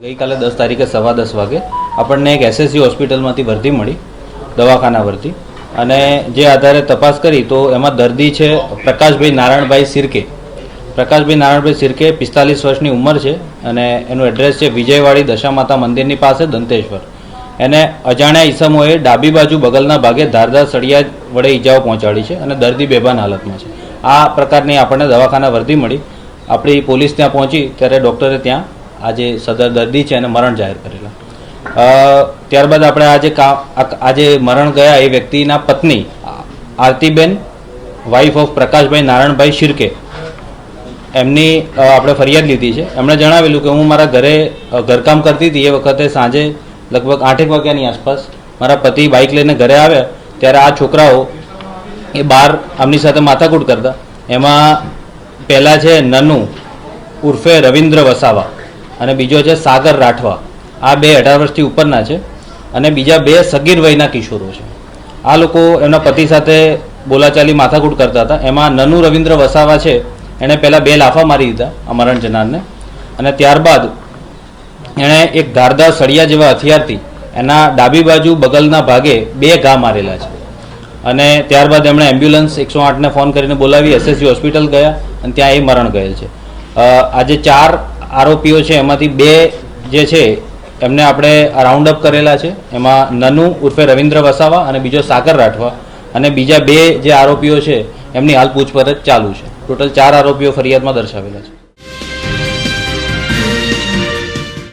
ગઈકાલે દસ તારીખે સવા દસ વાગે આપણને એક એસએસસી હોસ્પિટલમાંથી વર્ધી મળી, દવાખાના વર્ધી અને જે આધારે તપાસ કરી તો એમાં દર્દી છે પ્રકાશભાઈ નારાયણભાઈ સિરકે. પ્રકાશભાઈ નારાયણભાઈ સિરકે પિસ્તાલીસ વર્ષની ઉંમર છે અને એનું એડ્રેસ છે વિજયવાડી દશામાતા મંદિરની પાસે દંતેશ્વર. એને અજાણ્યા ઈસમોએ ડાબી બાજુ બગલના ભાગે ધારદાર સળિયા વડે ઈજાઓ પહોંચાડી છે અને દર્દી બેભાન હાલતમાં છે. આ પ્રકારની આપણને દવાખાના વર્ધી મળી. આપણી પોલીસ ત્યાં પહોંચી ત્યારે ડૉક્ટરે ત્યાં આ જે સદર દર્દી છે એને મરણ જાહેર કરેલા. ત્યારબાદ આપણે આજે કા આ- આ મરણ ગયા એ વ્યક્તિના પત્ની, આરતીબેન વાઇફ ઓફ પ્રકાશભાઈ નારાયણભાઈ શિરકે. એમની આપણે ફરિયાદ લીધી છે. એમણે જણાવેલું કે હું મારા ઘરે ઘરકામ કરતી હતી. એ વખતે સાંજે લગભગ આઠેક વાગ્યાની આસપાસ મારા પતિ બાઇક લઈને ઘરે આવ્યા. ત્યારે આ છોકરાઓ એ બહાર આમની સાથે માથાકૂટ કરતા. એમાં પહેલાં છે નનુ ઉર્ફે રવિન્દ્ર વસાવા. અને બીજો છે સાગર રાઠવા. આ બે અઢાર વર્ષથી ઉપરના છે અને બીજા બે સગીર વયના કિશોરો છે. આ લોકો એમના પતિ સાથે બોલાચાલી માથાકૂટ કરતા હતા. એમાં નનુ રવિન્દ્ર વસાવા છે, એણે પહેલાં બે લાફા મારી દીધા આ મરણ જનારને. અને ત્યારબાદ એણે એક ધારદાર સળિયા જેવા હથિયારથી એના ડાબી બાજુ બગલના ભાગે બે ઘા મારેલા છે. અને ત્યારબાદ એમણે એમ્બ્યુલન્સ એકસો આઠને ફોન કરીને બોલાવી એસએસસી હોસ્પિટલ ગયા અને ત્યાં એ મરણ ગયેલ છે. આજે ચાર આરોપીઓ છે, એમાંથી બે જે છે, એમને આપણે રાઉન્ડ અપ કરેલા છે. એમાં નનુ ઉર્ફે રવિન્દ્ર વસાવા અને બીજો સાગર રાઠવા અને બીજા બે જે આરોપીઓ છે, એમની હાલ પૂછપરછ ચાલુ છે. ટોટલ ચાર આરોપીઓ ફરિયાદમાં દર્શાવેલા છે.